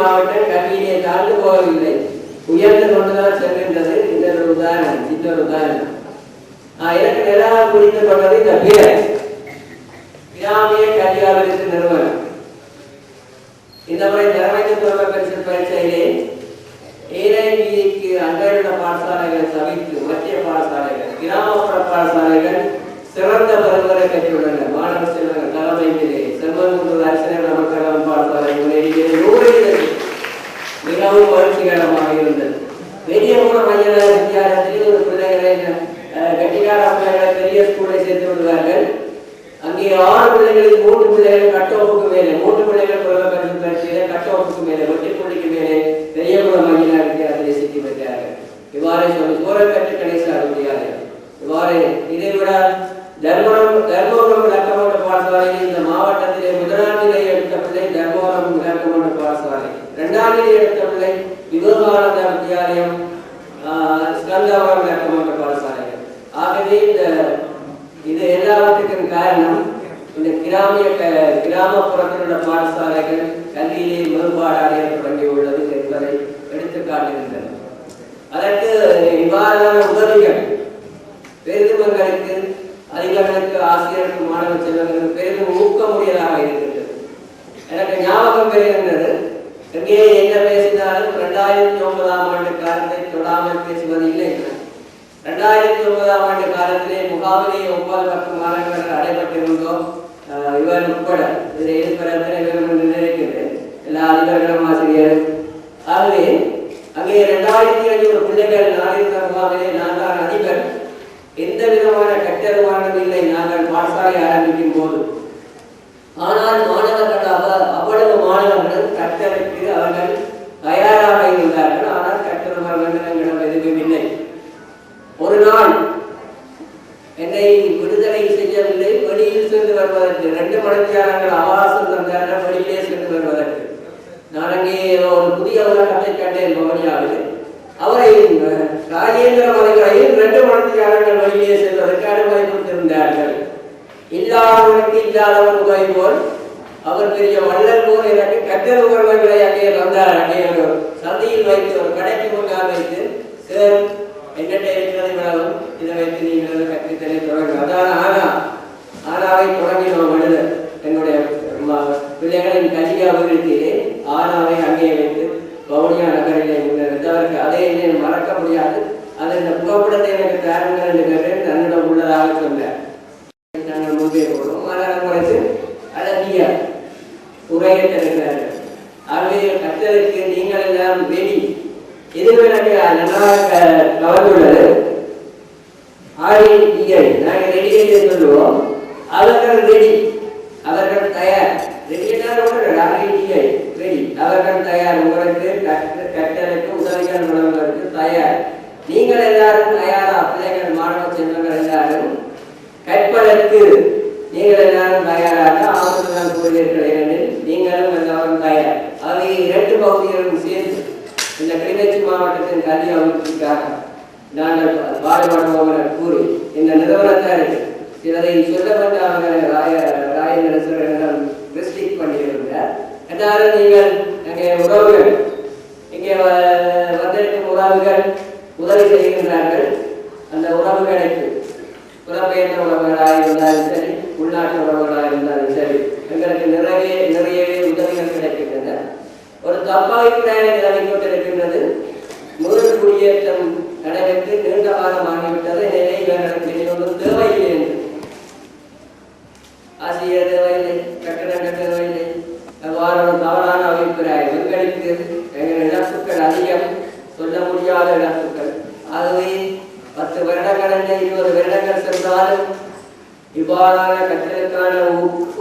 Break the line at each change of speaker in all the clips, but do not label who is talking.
மாவட்டம் கல்வியிலே தாழ்ந்து போகவில்லை. உயர்ந்து கொண்டுதான் செல்கின்றது. இந்த ஒரு உதாரணம் இந்த ஒரு உதாரணம். எனக்கு நிலாக குறித்து கொண்டது இந்த பேர் கிராமிய கல்வியாளருக்கு நிறுவனம். இந்த முறை திறமைக்கு துறவ பரிசு பரீட்சையிலே ஏழைக்கு அன்றையுள்ள பாடசாலைகளை தவிர்த்து மத்திய பாடசாலைகள் கிராமப்புற பாடசாலைகள் சிறந்த பருவரை பெற்றுள்ளன மாணவர் செல்வர்கள் இதை விட தர்மபுரம் தர்மபுரம் இலக்கமன்ற பாடசாலையில் இந்த மாவட்டத்திலே முதலாம் நிலை எடுத்த பிள்ளை தர்மபுரம் இலக்கமன்ற பாடசாலை. இரண்டாம் நிலை எடுத்த பிள்ளை விவேகானந்தா வித்தியாலயம் ஆஹ், ஸ்கந்தாபுரம் இலக்கமன்ற பாடசாலைகள் ஆகவே இந்த இது எல்லாவற்றுக்கும் காரணம் இந்த கிராமிய க- கிராமப்புறத்தில் உள்ள பாடசாலைகள் கல்வியிலே மேம்பாடாக தொடங்கியுள்ளது என்பதை எடுத்து காட்டுகின்றன அதற்கு இவ்வாறான உதவிகள் பெரிதும் எங்களுக்கு அதிகாரிகளுக்கு ஆசிரியருக்கு மாணவ செல்வங்களுக்கு பெரிதும் ஊக்கமுடையதாக இருக்கின்றது. எனக்கு ஞாபகம் பெறுகின்றது எங்கே என்ன பேசினாலும் இரண்டாயிரத்தி ஒன்பதாம் ஆண்டு காலத்தை தொடாமல் பேசுவது இல்லை. இரண்டாயிரத்தி ஒன்பதாம் ஆண்டு காலத்திலே முகாமிலே ஒன்பது பத்து மாணவர்கள் அடைபட்டிருந்தோம். இவர் உட்பட. இதில் இருக்கிற நினைக்கிறேன் எல்லா அதிபர்களும் ஆசிரியர் ஆகவே அங்கே இரண்டாயிரத்தி ஐநூறு பிள்ளைகள் நாளிருந்த முகாமிலே பாடசாலை ஆரம்பிக்கும் போது ஆனால் மாணவர்களாக அவ்வளவு மாணவர்கள் கற்றலுக்கு அவர்கள் தயாராக இருந்தார்கள். ஆனால் கற்றல் எங்களிடம் எதுவும் இல்லை. ஒரு நாள் என்னை விடுதலை செய்யவில்லை. வெளியில் சென்று வருவதற்கு ரெண்டு மணித்தியாளர்கள் அவகாசம் தந்தார்கள். வெளியிலே சென்று வருவதற்கு. நான் அங்கே ஒரு புதிய உலகத்தை கண்டேன் பவனியாவில். அவரை ராஜேந்திர மலைகளையும் ரெண்டு மணித்தியாளர்கள் வெளியிலே செல்வதற்கு அனுமதி கொடுத்திருந்தார்கள். இல்லாதவனுக்கு இல்லாதவன் உதவி போல். அவர் பெரிய வள்ளல் போல் எனக்கு கட்டல் உறவுகளை அங்கே வந்தார் அங்கே ஒரு சந்தையில் வைத்து ஒரு கடைக்கு முன்னால் வைத்து சார் என்கிட்ட இருக்கிறது இவ்வளவும் இதை வைத்து நீங்கள் கற்பித்தலை தொடங்க. அதான் ஆனா ஆனாவை தொடங்கினோம் விடுத என்னுடைய பிள்ளைகளின் கல்வி அபிவிருத்தியிலே ஆனாவை அங்கே வைத்து வவுனியா நகரிலே முன்னெடுத்தவருக்கு அதை என்னை மறக்க முடியாது. அது இந்த புகைப்படத்தை எனக்கு தாருங்கள் என்று கேட்டேன். தன்னிடம் உள்ளதாக சொன்னார். உபயோகப்படும் முன்பே போடுவோம் அதை நீங்கள் அழகிய உரையை தருகிறார்கள் ஆகவே கற்றலுக்கு நீங்கள் எல்லாம் வெளி இதுவே எனக்கு நன்றாக கவர்ந்துள்ளது. கவர்ந்துள்ளது நீங்கள் நாங்கள் ரெடி என்று சொல்லுவோம். அவர்கள் ரெடி அவர்கள் தயார். அவர்கள் தயார். உங்களுக்கு கற்று உதவிகள் வழங்குவதற்கு தயார். நீங்கள் எல்லாரும் தயாரா? பிள்ளைகள் மாணவ செல்வங்கள் எல்லாரும் கற்பதற்கு நீங்கள் எல்லாரும் தயாராக ஆசிரியர் கூறுவீர்கள் நீங்களும் எல்லாரும் தயார். ஆகவே இரண்டு பகுதிகளும் சேர்ந்து இந்த கிளிநொச்சி மாவட்டத்தின் கல்வி அமைப்புக்காக நாங்கள் பாடுபடுவோம் என கூறி இந்த நிறுவனத்தார் சிலதை சொல்ல வேண்டாம் ராய ராயநரசரிடம் ரெஸ்ட்ரிக்ட் பண்ணியிருந்தார். எல்லாரும் நீங்கள் அங்கே உறவுகள் இங்கே வந்திருக்கும் உறவுகள் உதவி செய்கின்றார்கள். அந்த உறவுகளுக்கு புலம்பெயர்ந்த உறவுகளாக இருந்தாலும் சரி உள்நாட்டு உறவுகளாக இருந்தாலும் சரி எங்களுக்கு நிறைய நிறையவே உதவிகள் கிடைக்கின்றன. ஒரு தப்பாய்ப்புடைய நிலைமை கொண்டிருக்கின்றது. முதல் குடியேற்றம் நடைபெற்று நீண்ட காலம் ஆகிவிட்டது. எனவே இவர்களுக்கு இனி ஒன்றும் தேவையில்லை என்று. ஆசிரியர் தேவையில்லை கட்டணங்கள் தேவையில்லை அவ்வாறு தவறான அபிப்பிராயம். எங்களுக்கு எங்கள் இழப்புகள் அதிகம். சொல்ல முடியாத இழப்புகள். ஆகவே கடந்த இருபது வருடங்கள் சென்றாலும் இவ்வாறான கற்றலுக்கான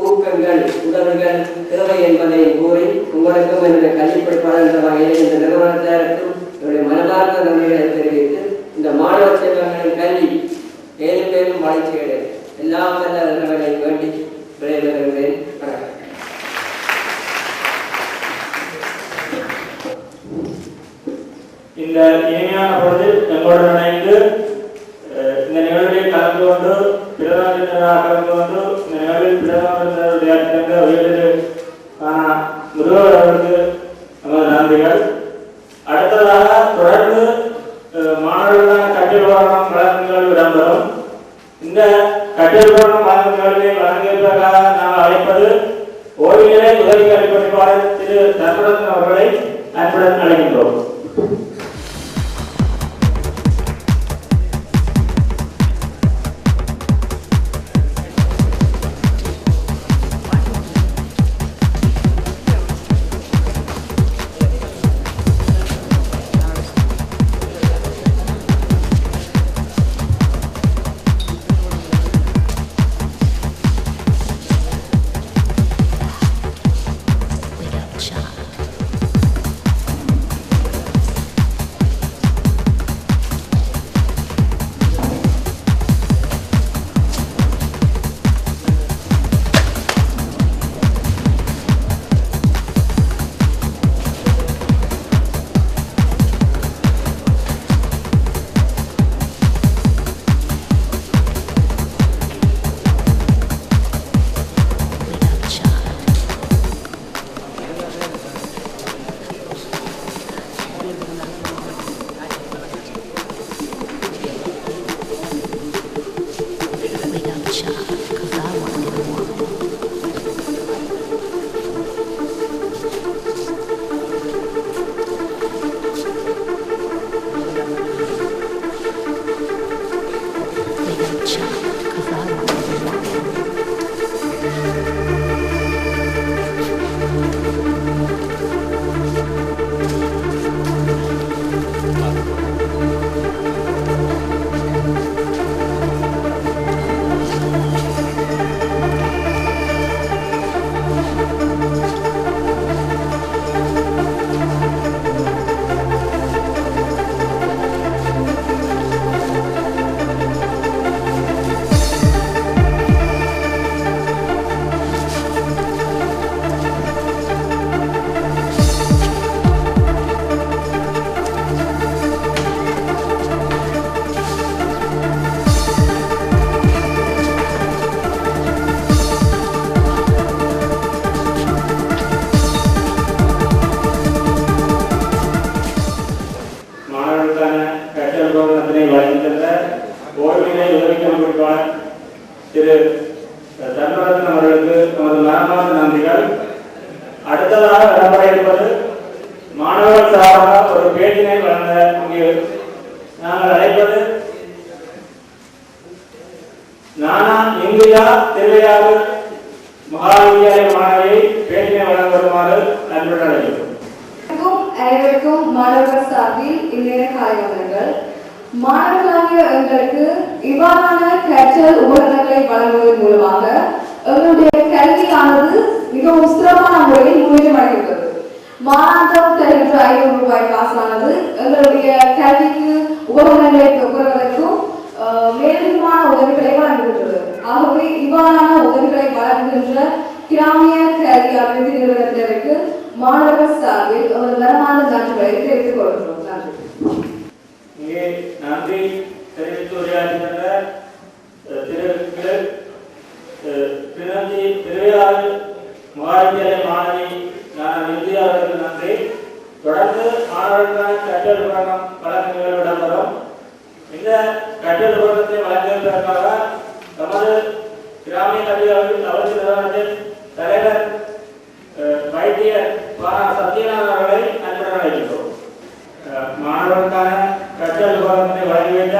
ஊக்கங்கள் உதவிகள் தேவை என்பதை கூறி உங்களுக்கும் என்னுடைய கல்விப்படுப்பாளர் என்ற வகையில் இந்த நிறுவனத்திற்கும் என்னுடைய மனதார்ந்த நன்மைகளை தெரிவித்து இந்த மாணவ செல்வங்களின் கல்வி மேலும் மேலும் வளர்ச்சி வளர்ச்சியடைய எல்லாம் வல்ல நன்மைகளை வேண்டி விடைபெறுகிறேன். வணக்கம்.
இந்த இனிமையான பொழுது எங்களுடன் இணைந்து நிகழ்வில் கலந்து கொண்டு பிரதம விருந்தினராக கலந்து கொண்டு இந்த நிகழ்வில் பிரதம விருந்தினர் அவருக்கு நமது நன்றிகள். அடுத்ததாக தொடர்ந்து அஹ், கட்டிடவாரம் கட்டில் வழங்குகள் இடம்பெறும். இந்த கட்டிடவாரம் உபகரணம் வழங்குகளை வழங்குவதற்காக நாம் அழைப்பது ஓய்வு நிலை உதவி கல்வி பணிப்பாளர் திரு தர்மரத்ன அவர்களை அன்புடன் அழைக்கின்றோம். இந்தியா திருவையாறு மகாவித்யாலய மாணவியை பேட்டினை வழங்க வருமாறு அன்புடன் அழைக்கிறோம்.
அனைவருக்கும் அனைவருக்கும் மாணவர்கள் சார்பில் இந்நேர காலை வந்தனங்கள் மாணவர்களாகிய எங்களுக்கு இவ்வாறான கற்றல் உபகரணங்களை வழங்குவதன் மூலமாக எங்களுடைய கல்வியானது மிகவும் சிறப்பான முறையில் முன்னேற்றம் அடைகிறது மாதாந்தம் தருகின்ற ஐநூறு ரூபாய் காசானது எங்களுடைய கல்விக்கு உபகரணங்களை பெறுவதற்கும் அஹ், மேலதிகமான உதவிகளை வழங்குகின்றது. ஆகவே இவ்வாறான உதவிகளை வழங்குகின்ற கிராமிய கல்வி அபிவிருத்தி நிறுவனத்திற்கு மாணவர் சார்பில் ஒரு வரமான நன்றிகளை தெரிவித்துக் கொள்கிறோம் நன்றி.
நன்றி தெரிவித்து உரையாற்றுகின்ற அஹ், திருவையாறு மகாவித்யாலய மாணவி ஞான அவர்களுக்கு நன்றி. தொடர்ந்து மாணவர்களுக்கான கற்றல் உபகரணம் வழங்க இடம்பெறும் இந்த கற்றல் உபகரணத்தை வழங்குவதற்காக நமது கிராமிய கல்வி அபிவிருத்தி நிறுவனத்தின் தலைவர் அஹ், வைத்தியர் சத்யநாதன் அவர்களை அன்புடன் அழைக்கின்றோம். அஹ் மாணவர்களுக்கான கற்றல் உபகரணத்தை வழங்கிவிட்ட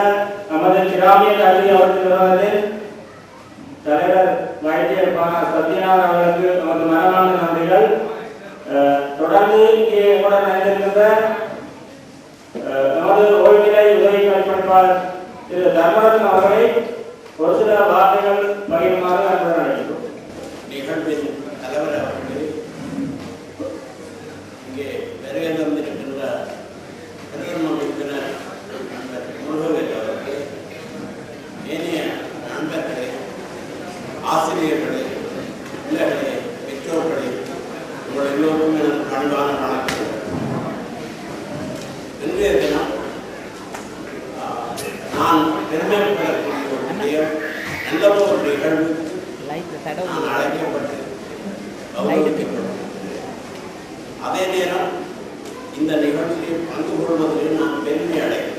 நமது கிராமிய கல்வி அவர்கள் நிறுவனத்தின் தலைவர் வைத்தியர் சத்யநாதன் அவர்களுக்கு நமது மனமான நன்றிகள். தொடர்ந்து இங்கே உங்களுடன் இணைந்திருக்கின்ற நமது ஓய்வுநிலை உதவி கல்விப்பணிப்பாளர் திரு தர்மரத்ன அவர்களை ஒரு சில வார்த்தைகள் பகிருமாறு அன்புடன் அழைக்கிறோம்.
நிகழ்வின் தலைவர்? அவர்களே இங்கே வருகை தந்திருக்கின்ற பிரதம உறுப்பினர் நண்பர் முருகவேல் அவர்களே ஏனைய நண்பர்களே ஆசிரியர்களே பிள்ளைகளே பெற்றோர்களே உங்கள் எல்லோருக்கும் எனது பணிவான வணக்கம் இன்றைய தினம் ஆ, நான் பெருமைப்படக்கூடிய ஒரு விடயம் நல்ல ஒரு நிகழ்வுக்கு நான் கௌரவிக்கப்படும் அதே நேரம் இந்த நிகழ்ச்சியில் பங்கு கொள்வதில் நான் பெருமை அடைகிறேன்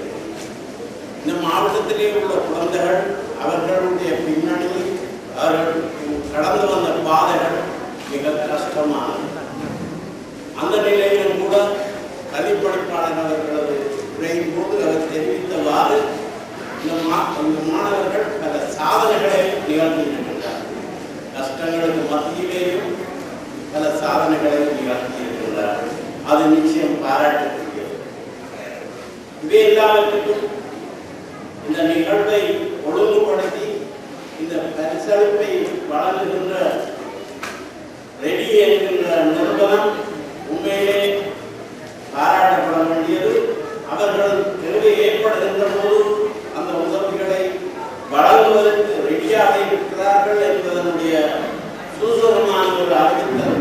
இந்த மாவட்டத்திலே உள்ள குழந்தைகள் அவர்களுடைய பின்னணி அவர்கள் கடந்து வந்த பாதைகள் மிக கஷ்டமானது. அந்த நிலையிலும் கூட கல்விப்படிப்பாளர் அவர்களது உரையின் போது அவர் தெரிவித்தவாறு இந்த மாணவர்கள் பல சாதனைகளை நிகழ்த்தியிருக்கின்றார் கஷ்டங்களுக்கு மத்தியிலேயும் பல சாதனைகளை நிகழ்த்தியிருக்கின்றார் அது நிச்சயம் பாராட்டக்கூடியது இவை எல்லாவற்றுக்கும் இந்த நிகழ்வை ஒழுங்குபடுத்தி இந்த பரிசளிப்பை வழங்குகின்ற ரெடி என்கின்ற நிறுவனம் உண்மையிலே பாராட்டப்பட வேண்டியது. அவர்கள் தேவை ஏற்படுகின்ற போது அந்த உதவிகளை வழங்குவதற்கு ரெடியாக இருக்கிறார்கள் என்பதனுடைய சூசகமான ஒரு அறிவித்தல்.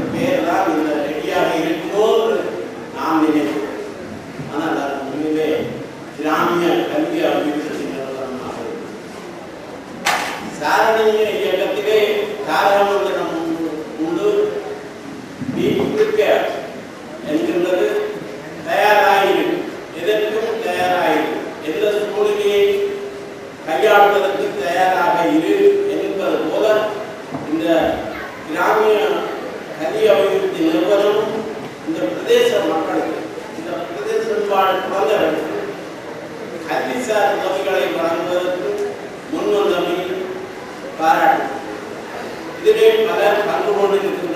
виконуєте